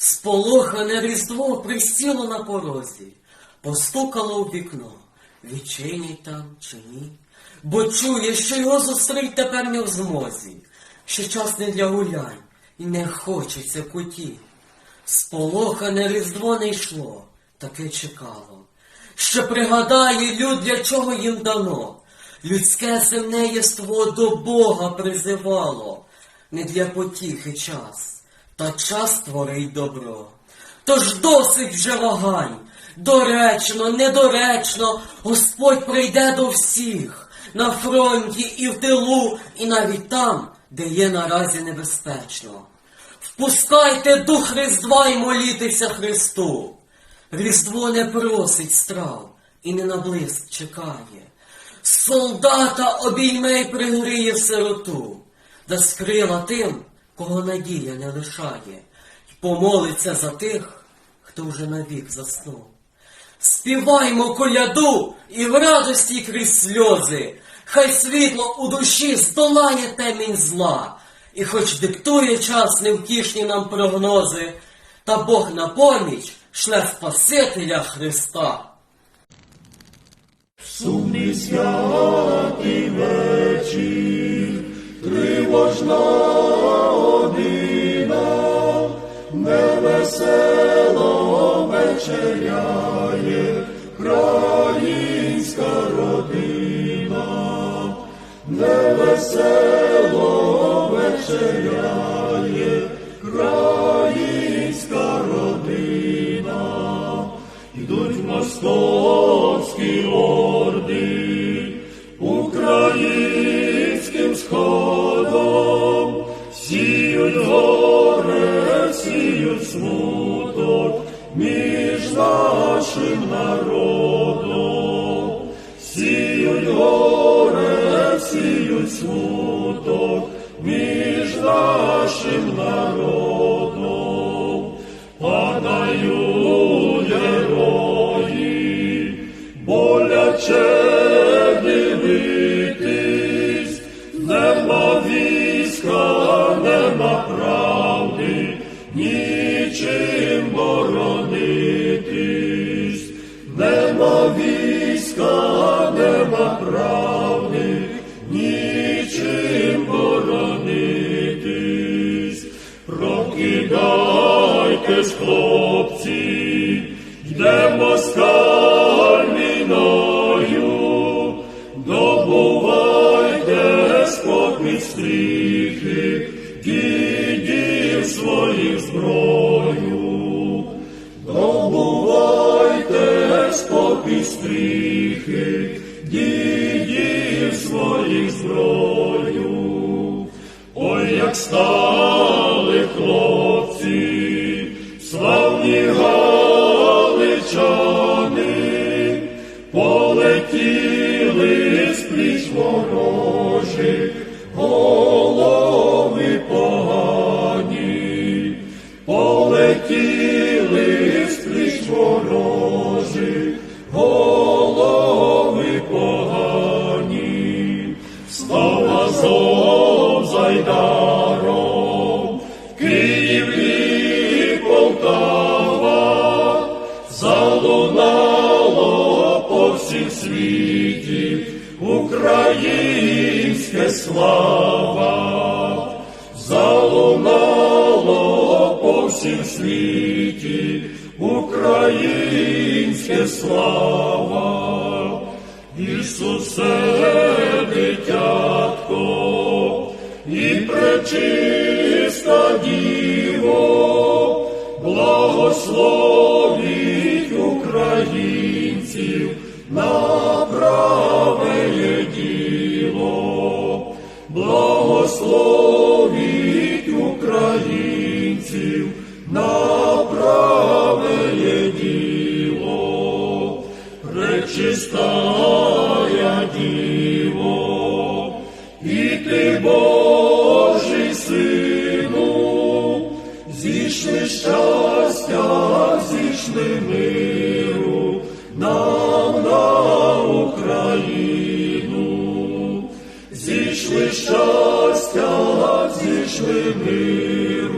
Сполохане різдво присіло на порозі, постукало у вікно, відчинять там чи ні, бо чує, що його зустріть тепер не в змозі, що час не для гулянь і не хочеться куті. Сполохане різдво не йшло, таке чекало, що пригадає люд, для чого їм дано. Людське земне єство до Бога призивало, не для потіхи час, та час творить добро. Тож досить вже вагань, доречно, недоречно, Господь прийде до всіх, на фронті і в тилу, і навіть там, де є наразі небезпечно. Впускайте дух Різдва і молітеся Христу. Різдво не просить страв і не на блиск чекає. Солдата обійме й пригріє сироту, да скрила тим, кого надія не лишає, й помолиться за тих, хто вже навік заснув. Співаймо коляду і в радості крізь сльози, хай світло у душі здолає темінь зла, і хоч диктує час невтішні нам прогнози, та Бог на поміч шле Спасителя Христа. Сумний святий вечір, тривожна невесело вечеряє країнська родина, невесело вечеряє країнська родина. Ідуть московські орди українським сходом, смуток між нашим народом, сіють горе, сіють смуток між нашим народом, нема війська, нема правди, нічим боронитись, прокидайтесь, хлопці, йде москаль спокій стріхи, дідів своїх зброю. Ой, як стали хлопці, славні галичани, полетіли з пліч ворожих, світі українське слава, залунало по всім світі. Українське слава. Ісусе, дитятко, і пречиста діво, благословіть українців на праве діло, благословіть українців на праве діло, пречистая і ти Божий сину, зійшли щастя, зійшли миру. На Україну, зійшли щастя, зійшли миру